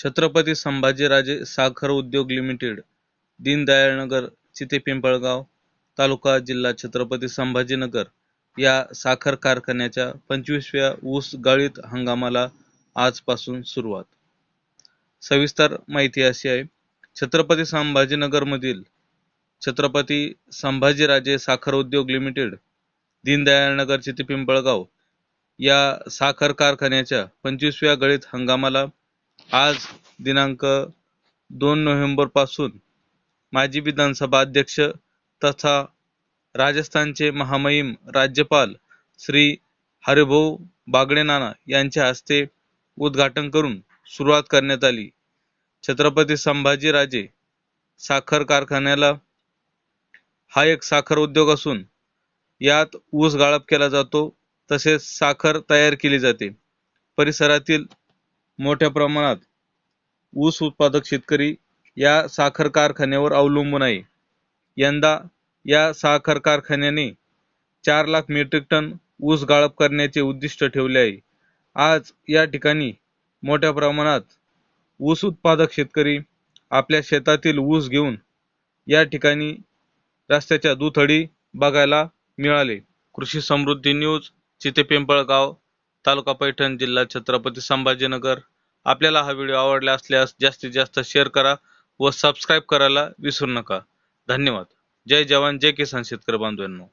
Chhatrapati Sambhajiraje Sakhar Udyog limited दीनदयाळनगर चितेपिंपळगाव तालुका जिल्हा छत्रपती संभाजीनगर या साखर कारखान्याच्या पंचवीसव्या ऊस गाळीत हंगामाला आजपासून सुरुवात. सविस्तर माहिती अशी आहे छत्रपती संभाजीनगरमधील छत्रपती संभाजीराजे साखर उद्योग लिमिटेड दीनदयाळनगर चितेपिंपळगाव या साखर कारखान्याच्या पंचवीसव्या गळीत हंगामाला आज दिनांक दोन नोव्हेंबरपासून माजी विधानसभा अध्यक्ष तथा राजस्थानचे महामहिम राज्यपाल श्री हरिभाऊ बागडे नाना यांच्या हस्ते उद्घाटन करून सुरुवात करण्यात आली. छत्रपती संभाजीराजे साखर कारखान्याला हा एक साखर उद्योग असून यात ऊस गाळप केला जातो तसेच साखर तयार केली जाते. परिसरातील मोठ्या प्रमाणात ऊस उत्पादक शेतकरी या साखर कारखान्यावर अवलंबून आहे. यंदा या साखर कारखान्याने चार लाख मेट्रिक टन ऊस गाळप करण्याचे उद्दिष्ट ठेवले आहे. आज या ठिकाणी मोठ्या प्रमाणात ऊस उत्पादक शेतकरी आपल्या शेतातील ऊस घेऊन या ठिकाणी रस्त्याच्या दुथडी बघायला मिळाले. कृषी समृद्धी न्यूज चितेपिंपळगाव. तालुका पैठण जिल्हा छत्रपती संभाजीनगर. आपल्याला हा व्हिडिओ आवडला असल्यास जास्तीत जास्त शेअर करा व सबस्क्राईब करायला विसरू नका. धन्यवाद. जय जवान जय किसान शेतकरी बांधवांनो.